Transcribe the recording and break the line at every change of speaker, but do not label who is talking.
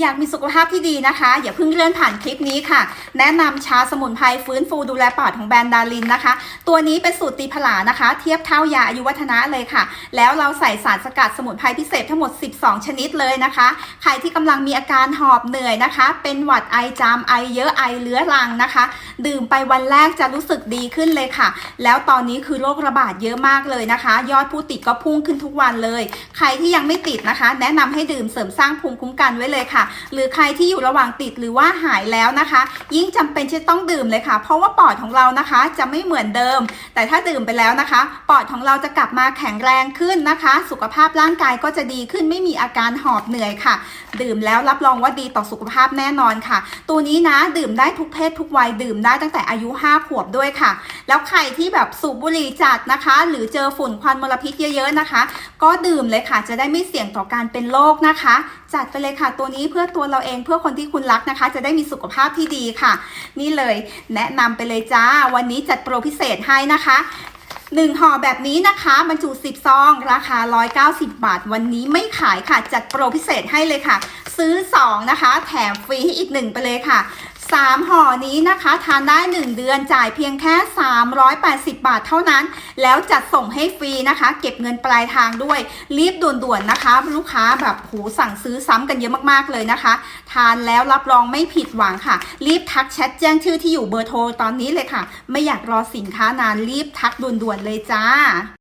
อยากมีสุขภาพที่ดีนะคะ อย่าเพิ่งเลื่อนผ่านคลิปนี้ค่ะ แนะนำชาสมุนไพรฟื้นฟูดูแลปอดของแบรนด์ดารินนะคะ ตัวนี้เป็นสูตรตีผลานะคะ เทียบเท่ายาอายุวัฒนะเลยค่ะ แล้วเราใส่สารสกัดสมุนไพรพิเศษทั้งหมด 12 ชนิดเลยนะคะ ใครที่กำลังมีอาการหอบเหนื่อยนะคะ เป็นหวัดไอจามไอเยอะไอเลื้อรังนะคะ ดื่มไปวันแรกจะรู้สึกดีขึ้นเลยค่ะ แล้วตอนนี้คือโรคระบาดเยอะมากเลยนะคะ ยอดผู้ติดก็พุ่งขึ้นทุกวันเลย ใครที่ยังไม่ติดนะคะ แนะนำให้ดื่มเสริมสร้างภูมิคุ้มกันไว้เลยค่ะหรือใครที่อยู่ระหว่างติดหรือว่าหายแล้วนะคะ ยิ่งจำเป็นที่ต้องดื่มเลยค่ะ เพราะว่าปอดของเรานะคะจะไม่เหมือนเดิม แต่ถ้าดื่มไปแล้วนะคะ ปอดของเราจะกลับมาแข็งแรงขึ้นนะคะ สุขภาพร่างกายก็จะดีขึ้นไม่มีอาการหอบเหนื่อยค่ะ ดื่มแล้วรับรองว่าดีต่อสุขภาพแน่นอนค่ะ ตัวนี้นะดื่มได้ทุกเพศทุกวัยดื่มได้ตั้งแต่อายุ 5 ขวบด้วยค่ะ แล้วใครที่แบบสูบบุหรี่จัดนะคะ หรือเจอฝุ่นควันมลพิษเยอะๆนะคะ ก็ดื่มเลยค่ะ จะได้ไม่เสี่ยงต่อการเป็นโรคนะคะ จัดไปเลยค่ะตัวนี้เพื่อตัวเราเองเพื่อคนที่คุณรักนะคะ จะได้มีสุขภาพที่ดีค่ะ นี่เลยแนะนำไปเลยจ้า วันนี้จัดโปรพิเศษให้นะคะหนึ่งห่อแบบนี้นะคะบรรจุ 10 ซอง ราคา 190 บาท วันนี้ไม่ขายค่ะ จัดโปรพิเศษให้เลยค่ะ ซื้อ 2 นะคะ แถมฟรีให้อีก 1 ไปเลยค่ะ 3ห่อนี้นะคะทานได้ 1 เดือนจ่ายเพียงแค่ 380 บาทเท่านั้น แล้วจัดส่งให้ฟรีนะคะ เก็บเงินปลายทางด้วยรีบด่วนๆนะคะ ลูกค้าแบบหูสั่งซื้อซ้ำกันเยอะมากๆเลยนะคะ ทานแล้วรับรองไม่ผิดหวังค่ะ รีบทักแชทแจ้งชื่อที่อยู่เบอร์โทรตอนนี้เลยค่ะ ไม่อยากรอสินค้านานรีบทักด่วนๆเลยจ้า